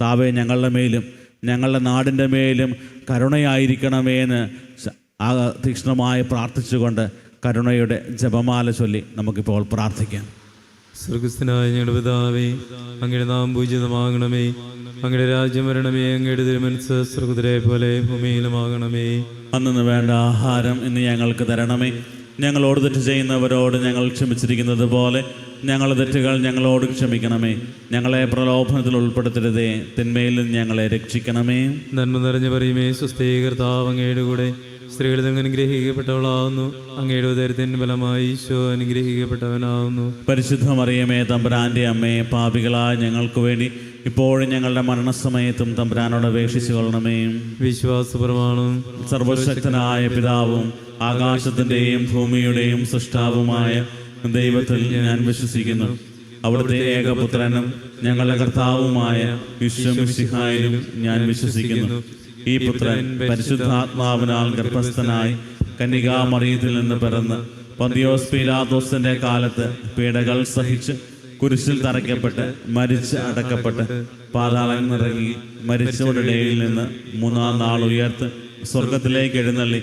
താവേ ഞങ്ങളുടെ മേലും ഞങ്ങളുടെ നാടിന്റെ മേലും കരുണയായിരിക്കണമേ എന്ന് ആ തീക്ഷ്ണമായി പ്രാർത്ഥിച്ചുകൊണ്ട് കരുണയുടെ ജപമാല ചൊല്ലി നമുക്കിപ്പോൾ പ്രാർത്ഥിക്കാം. സ്വർഗസ്ഥനായ ഞങ്ങളുടെ പിതാവേ അങ്ങയുടെ നാം പൂജിതമാകണമേ. അങ്ങയുടെ രാജ്യം വരണമേ അങ്ങയുടെ തിരുമനസ് സ്വർഗത്തിലെ പോലെ ഭൂമിയിലുമാകണമേ. അന്നു വേണ്ട ആഹാരം ഇന്ന് ഞങ്ങൾക്ക് തരണമേ. ഞങ്ങളോട് തെറ്റ് ചെയ്യുന്നവരോട് ഞങ്ങൾ ക്ഷമിച്ചിരിക്കുന്നത് പോലെ ഞങ്ങളുടെ തെറ്റുകൾ ഞങ്ങളോട് ക്ഷമിക്കണമേ. ഞങ്ങളെ പ്രലോഭനത്തിൽ ഉൾപ്പെടുത്തരുതേ. തിന്മയിൽ നിന്ന് ഞങ്ങളെ രക്ഷിക്കണമേ. നന്മ നിറഞ്ഞു പറയുമേ സുസ്ഥീകർത്താവ് അങ്ങയുടെ കൂടെ സ്ത്രീകളിൽ നിന്ന് അനുഗ്രഹിക്കപ്പെട്ടവളാവുന്നു. അങ്ങയുടെ ഉദരത്തിൻ ഫലമായി ഈശോ അനുഗ്രഹിക്കപ്പെട്ടവനാവുന്നു. പരിശുദ്ധമറിയമേ തമ്പുരാന്റെ അമ്മയെ പാപികളായ ഞങ്ങൾക്ക് വേണ്ടി ഇപ്പോഴും ഞങ്ങളുടെ മരണസമയത്തും തമ്പുരാനോട് അപേക്ഷിച്ചു കൊള്ളണമേ വിശ്വാസപ്രമാണം സർവശക്തനായ പിതാവും ആകാശത്തിന്റെയും ഭൂമിയുടെയും സൃഷ്ടാവുമായ ദൈവത്തിൽ ഞാൻ വിശ്വസിക്കുന്നു. അവിടുത്തെ ഏകപുത്രനും ഞങ്ങളുടെ കർത്താവുമായ വിശ്വമിഷിഹായിലും ഞാൻ വിശ്വസിക്കുന്നു. ഈ പുത്രൻ പരിശുദ്ധാത്മാവിനാൽ ഗർഭസ്ഥനായി കന്യകാമറിയത്തിൽ നിന്ന് പിറന്ന് പന്തിയോസ് പീലാദോസിന്റെ കാലത്ത് പീഡകൾ സഹിച്ച് കുരിശിൽ തറയ്ക്കപ്പെട്ട് മരിച്ച് അടക്കപ്പെട്ട് പാതാളം നിറങ്ങി മരിച്ചവരുടെ ഇടയിൽ നിന്ന് മൂന്നാം നാൾ ഉയർത്ത് സ്വർഗത്തിലേക്ക് എഴുന്നള്ളി.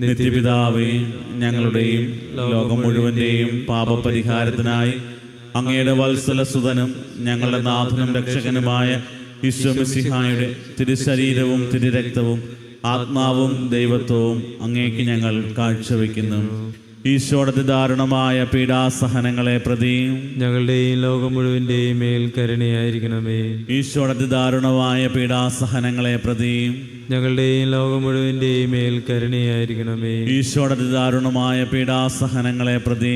നിത്യപിതാവേ ഞങ്ങളുടെയും ലോകം മുഴുവന്റെയും പാപപരിഹാരത്തിനായി അങ്ങയുടെ വത്സല സുതനും ഞങ്ങളുടെ നാഥനും രക്ഷകനുമായ വിശ്വമിസിഹായുടെ തിരുശരീരവും തിരുരക്തവും ആത്മാവും ദൈവത്വവും അങ്ങേക്ക് ഞങ്ങൾ കാഴ്ചവെക്കുന്നു. ഈശോടത്തെ ദാരുണമായ പീഡാസഹനങ്ങളെ പ്രതിയും ഞങ്ങളുടെയും ലോകം മുഴുവന്റെയും മേൽ കരുണയായിരിക്കണമേ. ഈശോടത്തെ ദാരുണമായ പീഡാസഹനങ്ങളെ പ്രതിയും ഞങ്ങളുടെയും ലോകം മുഴുവന്റെയും മേൽ കരുണയായിരിക്കണമേ. ഈശോടെ ദാരുണമായ പീഡാസഹനങ്ങളെ പ്രതി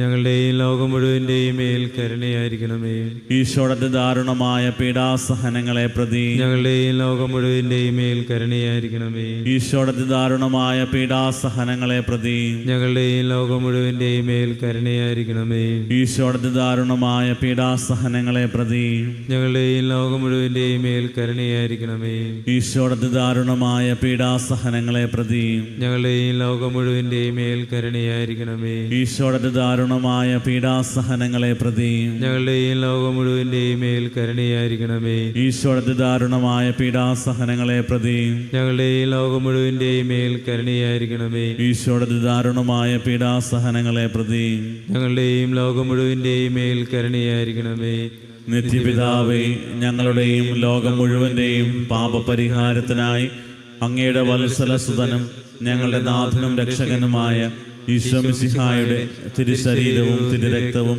ഞങ്ങളുടെയും ലോകം മുഴുവന്റെയും മേൽ കരുണയായിരിക്കണമേ. ഈശോടെ ദാരുണമായ പീഡാസഹനങ്ങളെ പ്രതി ഞങ്ങളുടെയും ലോകം മുഴുവന്റെയും മേൽ കരുണയായിരിക്കണമേ. ഈശോടെ ദാരുണമായ പീഡാസഹനങ്ങളെ പ്രതി ഞങ്ങളുടെയും ലോകം മുഴുവന്റെയും മേൽ കരുണയായിരിക്കണമേ. ഈശോടെ ദാരുണമായ പീഡാസഹനങ്ങളെ പ്രതി ഞങ്ങളുടെയും ലോകം മുഴുവന്റെയും മേൽ കരുണയായിരിക്കണമേ. ഈശോടത്തെ ദാരുണമായ പീഡാസഹനങ്ങളെ പ്രതി ഞങ്ങളുടെ ഈ ലോകം മുഴുവന്റെയും മേൽ കരുണയായിരിക്കണമേ. ഈശോടത്തെ ദാരുണമായ പീഡാസഹനങ്ങളെ പ്രതി ഞങ്ങളുടെ ഈ ലോകം മുഴുവന്റെയും മേൽ കരുണയായിരിക്കണമേ. ഈശോടത്തെ ദാരുണമായ പീഡാസഹനങ്ങളെ പ്രതി ഞങ്ങളുടെ ഈ ലോകം മുഴുവന്റെയും മേൽ കരുണയായിരിക്കണമേ. ഈശോടത്തെ ദാരുണമായ പീഡാസഹനങ്ങളെ പ്രതി ഞങ്ങളുടെയും ലോകം മുഴുവന്റെയും മേൽ കരുണയായിരിക്കണമേ. നിത്യപിതാവേ ഞങ്ങളുടെയും ലോകം മുഴുവന്റെയും പാപപരിഹാരത്തിനായി അങ്ങയുടെ വത്സല സുതനും ഞങ്ങളുടെ നാഥനും രക്ഷകനുമായ ഈശ്വമിസിഹായുടെ തിരുശരീരവും തിരുരക്തവും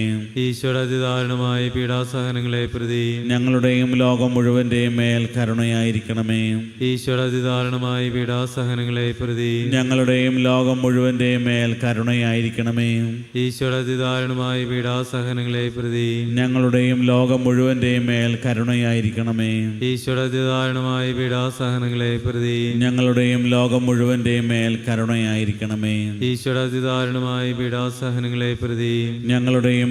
ഈശ്വര അതിദാരുണമായ പീഡാസഹനങ്ങളെ പ്രതി ഞങ്ങളുടെയും ലോകം മുഴുവന്റെയും മേൽ കരുണയായിരിക്കണമേ. ഈശ്വര അതിദാരുണമായ പീഡാസഹനങ്ങളെ പ്രതി ഞങ്ങളുടെയും ലോകം മുഴുവന്റെയും മേൽ കരുണയായിരിക്കണമേ. ഈശ്വര അതിദാരുണമായ പീഡാസഹനങ്ങളെ പ്രതി ഞങ്ങളുടെയും ലോകം മുഴുവന്റെയും മേൽ കരുണയായിരിക്കണമേ. ഈശ്വര അതിദാരുണമായ പീഡാസഹനങ്ങളെ പ്രതി ഞങ്ങളുടെയും ലോകം മുഴുവന്റെയും മേൽ കരുണയായിരിക്കണമേ. ഈശ്വര അതിദാരുണമായ പീഡാസഹനങ്ങളെ പ്രതി ഞങ്ങളുടെയും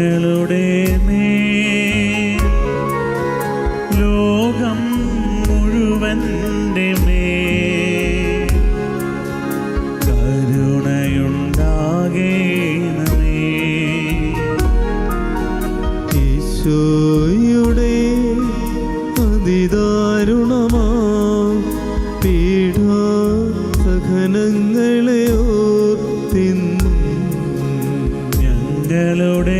ഞങ്ങളുടെ മേ ലോകം മുഴുവന്റെ മേൽ കരുണയുണ്ടാകേണമേ. ഈശോയുടെ അതിദാരുണമാ? പീഠാസഹനങ്ങളെ ഓർത്തെന്നും ഞങ്ങളുടെ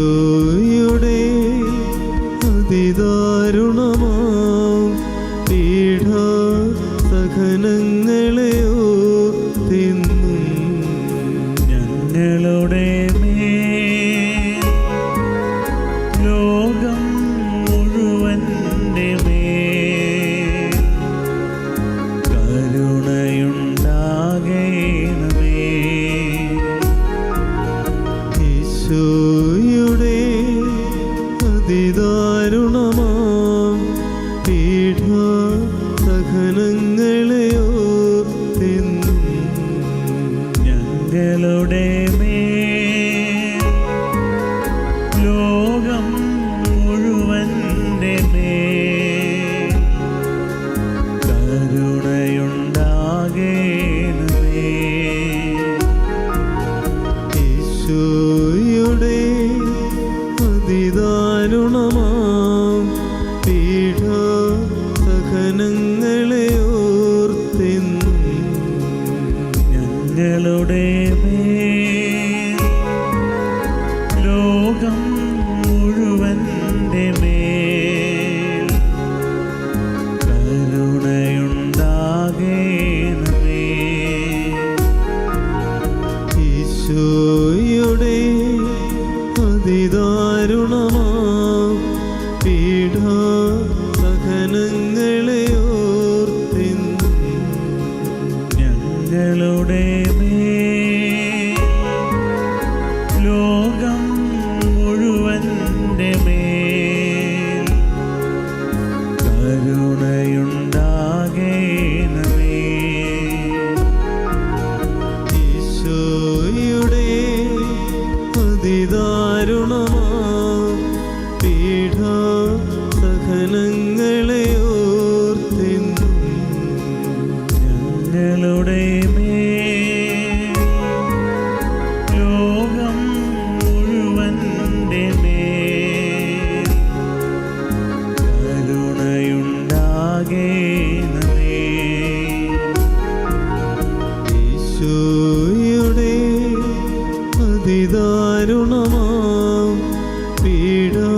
ഈശോയുടെ അതിദാരുണമാ ലോകം മുഴുവന്റെ മേൽ കരുണയുണ്ടാകേണമേ ഈശോയുടെ അതിദാരുണമാ പീഠാസഹനങ്ങളെ ഓർത്തെന്നും ഞങ്ങളുടെ പീഠാസഹനങ്ങളെ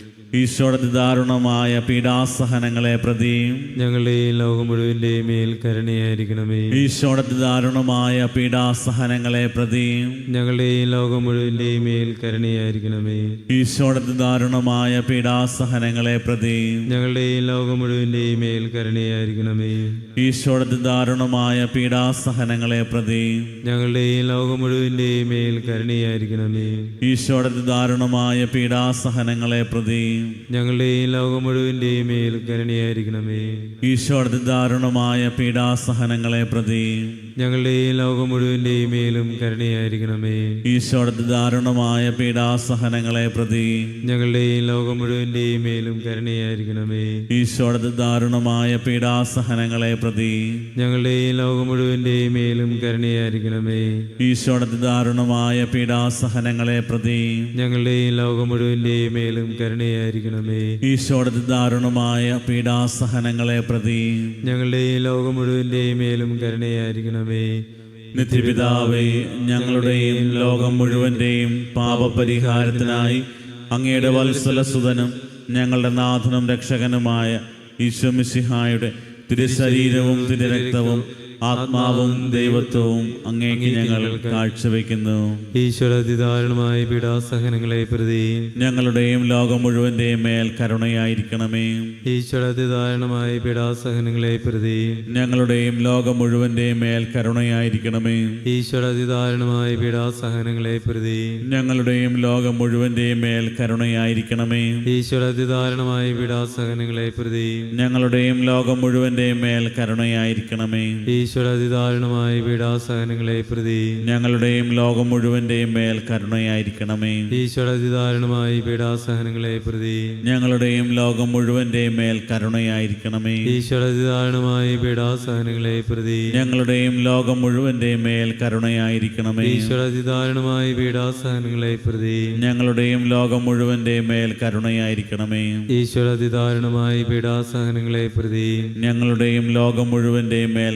ഈശോയുടെ ദാരുണമായ പീഡാസഹനങ്ങളെ പ്രതിയും ഞങ്ങളുടെ ഈ ലോകം മുഴുവന്റെ മേൽ കരുണയായിരിക്കണമേ. ഈശോയുടെ ദാരുണമായ പീഡാസഹനങ്ങളെ പ്രതിയും ഞങ്ങളുടെ ഈ ലോകം മുഴുവന്റെ മേൽ കരുണയായിരിക്കണമേ. ഈശോയുടെ ദാരുണമായ പീഡാസഹനങ്ങളെ പ്രതിയും ഞങ്ങളുടെ ഈ ലോകം മുഴുവന്റെ മേൽ കരുണയായിരിക്കണമേ. ഈശോയുടെ ദാരുണമായ പീഡാസഹനങ്ങളെ പ്രതിയും ഞങ്ങളുടെ ഈ ലോകം മുഴുവന്റെ മേൽ കരുണയായിരിക്കണമേ. ഈശോയുടെ ദാരുണമായ പീഡാസഹനങ്ങളെ പ്രതിയും ഞങ്ങളുടെയും ലോകം മുഴുവന്റെയും മേൽ കരുണയായിരിക്കണമേ. ഈശോയുടെ ദാരുണമായ പീഡാസഹനങ്ങളെ പ്രതി ഞങ്ങളുടെയും ലോകം മുഴുവന്റെയും മേലും കരുണയായിരിക്കണമേ. ഈശോയുടെ ദാരുണമായ പീഡാസഹനങ്ങളെ പ്രതി ഞങ്ങളുടെയും ലോകം മുഴുവന്റെയും മേലും കരുണയായിരിക്കണമേ. ഈശോയുടെ ദാരുണമായ പീഡാസഹനങ്ങളെ പ്രതി ഞങ്ങളുടെയും ലോകം മുഴുവന്റെയും മേലും കരുണയായിരിക്കണമേ. ഈശോയുടെ ദാരുണമായ പീഡാസഹനങ്ങളെ പ്രതി ഞങ്ങളുടെയും ലോകം മുഴുവന്റെയും മേലും കരുണയായിരിക്കണമേ ഈശോയുടെ ദാരുണമായ പീഡാസഹനങ്ങളെ പ്രതി ഞങ്ങളുടെ ഈ ലോകം മുഴുവന്റെയും മേലും കരുണയായിരിക്കണമേ. നിത്യപിതാവേ ഞങ്ങളുടെയും ലോകം മുഴുവന്റെയും പാപപരിഹാരത്തിനായി അങ്ങയുടെ വത്സലസുതനും ഞങ്ങളുടെ നാഥനും രക്ഷകനുമായ ഈശ്വമിസിഹായുടെ തിരുശരീരവും തിരുരക്തവും ആത്മാവും ദൈവത്വവും അങ്ങേക്ക് ഞങ്ങൾ കാഴ്ചവെക്കുന്നു ഈശ്വര അതിദാരുണമായ പീഡാസഹനങ്ങളെ പ്രതി. ഞങ്ങളുടെയും ലോകം മുഴുവന്റെയും മേൽ കരുണയായിരിക്കണമേ. ഈശ്വര അതിദാരുണമായ പീഡാസഹനങ്ങളെ പ്രതി. ഞങ്ങളുടെയും ലോകം മുഴുവന്റെയും മേൽ കരുണയായിരിക്കണമേ. ഈശ്വര അതിദാരുണമായ പീഡാസഹനങ്ങളെ പ്രതി. ഞങ്ങളുടെയും ലോകം മുഴുവന്റെയും മേൽ കരുണയായിരിക്കണമേ. ഈശ്വര അതിദാരുണമായ പീഡാസഹനങ്ങളെ പ്രതി. ഞങ്ങളുടെയും ലോകം മുഴുവന്റെയും മേൽ കരുണയായിരിക്കണമേ. ഈശ്വര അതിദാരുണമായ പീഡാസഹനങ്ങളെ പ്രതി ഞങ്ങളുടെയും ലോകം മുഴുവന്റെയും മേൽ കരുണയായിരിക്കണമേ. ഈശ്വര അതിദാരുണമായ പീഡാസഹനങ്ങളെ പ്രതി ഞങ്ങളുടെയും ലോകം മുഴുവന്റെയും മേൽ കരുണയായിരിക്കണമേ. ഈശ്വര അതിദാരുണമായ പീഡാസഹനങ്ങളെ പ്രതി ഞങ്ങളുടെയും ലോകം മുഴുവന്റെയും മേൽ കരുണയായിരിക്കണമേ. ഈശ്വര അതിദാരുണമായ പീഡാസഹനങ്ങളെ പ്രതി ഞങ്ങളുടെയും ലോകം മുഴുവന്റെയും മേൽ കരുണയായിരിക്കണമേ. ഈശ്വര അതിദാരുണമായ പീഡാസഹനങ്ങളെ പ്രതി ഞങ്ങളുടെയും ലോകം മുഴുവന്റെയും മേൽ